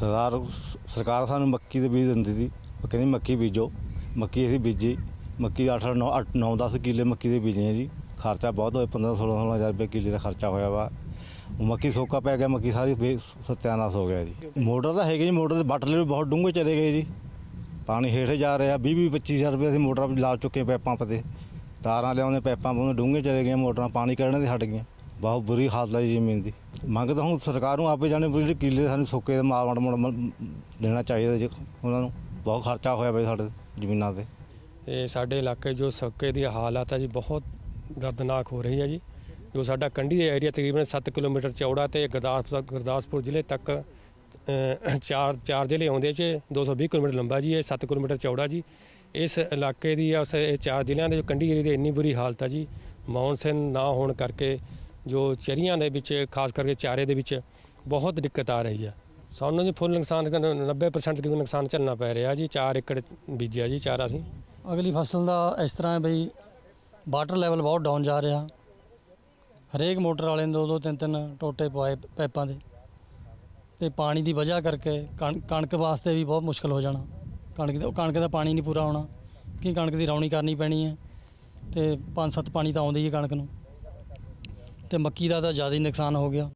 ਸਰਕਾਰ ਸਰਕਾਰ ਸਾਨੂੰ ਮੱਕੀ ਦੇ ਬੀਜ ਦਿੰਦੀ ਸੀ। ਉਹ ਕਹਿੰਦੀ ਮੱਕੀ ਬੀਜੋ। ਮੱਕੀ ਅਸੀਂ ਬੀਜੀ। ਮੱਕੀ 8 9 8 9 10 ਕਿੱਲੇ ਮੱਕੀ ਦੇ ਬੀਜੇ ਜੀ। ਖਰਚਾ ਬਹੁਤ ਹੋਇਆ 15 16 ਹਜ਼ਾਰ ਰੁਪਏ ਕਿੱਲੇ ਦਾ ਖਰਚਾ ਹੋਇਆ ਵਾ। ਮੱਕੀ ਸੋਕਾ ਪੈ ਗਿਆ, ਮੱਕੀ ਸਾਰੀ ਬੇ- ਸਤਿਆਨਾਸ਼ ਹੋ ਗਿਆ ਜੀ। ਮੋਟਰ ਤਾਂ ਹੈਗੇ ਜੀ, ਮੋਟਰ ਦੇ ਬਟਲੇ ਵੀ ਬਹੁਤ ਡੂੰਘੇ ਚਲੇ ਗਏ ਜੀ। ਪਾਣੀ ਹੇਠੇ ਜਾ ਰਿਹਾ 20 20 25000 ਰੁਪਏ ਅਸੀਂ ਮੋਟਰਾਂ ਲਾ ਚੁੱਕੇ ਪੈਪਾਂ ਪਤੇ ਤਾਰਾਂ ਲਿਆਉਂਦੇ, ਪੈਪਾਂ ਪਾਉਂਦੇ, ਡੂੰਘੇ ਚਲੇ ਗਏ ਮੋਟਰਾਂ, ਪਾਣੀ ਕੱਢਣ ਦੇ ਹਟ ਗਈਆਂ। ਬਹੁਤ ਬੁਰੀ ਹਾਲਤ ਹੈ ਜੀ ਜ਼ਮੀਨ ਦੀ। ਮੰਗ ਤਾਂ ਹੁਣ ਸਰਕਾਰ ਨੂੰ ਆਪੇ ਜਾਣੇ ਵੀ ਜਿਹੜੇ ਕਿੱਲੇ ਸਾਨੂੰ ਸੁੱਕੇ ਦੇ ਮਾਲ ਮੜ ਮੜ ਦੇਣਾ ਚਾਹੀਦਾ ਜੀ ਉਹਨਾਂ ਨੂੰ। ਬਹੁਤ ਖਰਚਾ ਹੋਇਆ ਬਈ ਸਾਡੇ ਜ਼ਮੀਨਾਂ ਤੇ। ਇਹ ਸਾਡੇ ਇਲਾਕੇ ਜੋ ਸੱਕੇ ਦੀ ਹਾਲਤ ਹੈ ਜੀ, ਬਹੁਤ ਦਰਦਨਾਕ ਹੋ ਰਹੀ ਹੈ ਜੀ। ਜੋ ਸਾਡਾ ਕੰਢੀ ਏਰੀਆ ਤਕਰੀਬਨ 7 ਕਿਲੋਮੀਟਰ ਚੌੜਾ ਤੇ ਗੁਰਦਾਸਪੁਰ ਗੁਰਦਾਸਪੁਰ ਜ਼ਿਲ੍ਹੇ ਤੱਕ ਚਾਰ ਚਾਰ ਜ਼ਿਲ੍ਹੇ ਆਉਂਦੇ ਚ 220 ਕਿਲੋਮੀਟਰ ਲੰਬਾ ਜੀ, ਇਹ 7 ਕਿਲੋਮੀਟਰ ਚੌੜਾ ਜੀ। ਇਸ ਇਲਾਕੇ ਦੀ ਉਸ ਇਹ ਚਾਰ ਜ਼ਿਲ੍ਹਿਆਂ ਦੇ ਜੋ ਕੰਢੀ ਏਰੀਆ ਦੀ ਇੰਨੀ ਬੁਰੀ ਹਾਲਤ ਹੈ ਜੀ ਮੌਨਸੂਨ ਨਾ ਹੋਣ ਕਰਕੇ ਜੋ ਚਰੀਆਂ ਦੇ ਵਿੱਚ, ਖਾਸ ਕਰਕੇ ਚਾਰੇ ਦੇ ਵਿੱਚ ਬਹੁਤ ਦਿੱਕਤ ਆ ਰਹੀ ਹੈ। ਸਾਨੂੰ ਜੀ ਫੁੱਲ ਨੁਕਸਾਨ 90% ਤਕਰੀਬਨ ਨੁਕਸਾਨ ਝੱਲਣਾ ਪੈ ਰਿਹਾ ਜੀ 4 ਏਕੜ ਬੀਜਿਆ ਜੀ, ਚਾਰਾ ਅਸੀਂ। ਅਗਲੀ ਫਸਲ ਦਾ ਇਸ ਤਰ੍ਹਾਂ ਹੈ ਬਈ ਵਾਟਰ ਲੈਵਲ ਬਹੁਤ ਡਾਊਨ ਜਾ ਰਿਹਾ। ਹਰੇਕ ਮੋਟਰ ਵਾਲੇ ਨੇ ਦੋ ਦੋ, ਤਿੰਨ ਤਿੰਨ ਟੋਟੇ ਪਵਾਏ ਪੈਪਾਂ ਦੇ। ਤੇ ਪਾਣੀ ਦੀ ਵਜ੍ਹਾ ਕਰਕੇ ਕਣ- ਕਣਕ ਵਾਸਤੇ ਵੀ ਬਹੁਤ ਮੁਸ਼ਕਲ ਹੋ ਜਾਣਾ। ਕਣਕ ਦਾ ਕਣਕ ਦਾ ਪਾਣੀ ਨਹੀਂ ਪੂਰਾ ਹੋਣਾ। ਕਿ ਕਣਕ ਦੀ ਰੌਣੀ ਕਰਨੀ ਪੈਣੀ ਹੈ। ਤੇ ਪੰਜ ਸੱਤ ਪਾਣੀ ਤਾਂ ਆਉਂਦੀ ਹੈ ਕਣਕ ਨੂੰ। ਤੇ ਮੱਕੀ ਦਾ ਤਾਂ ਜ਼ਿਆਦਾ ਹੀ ਨੁਕਸਾਨ ਹੋ ਗਿਆ।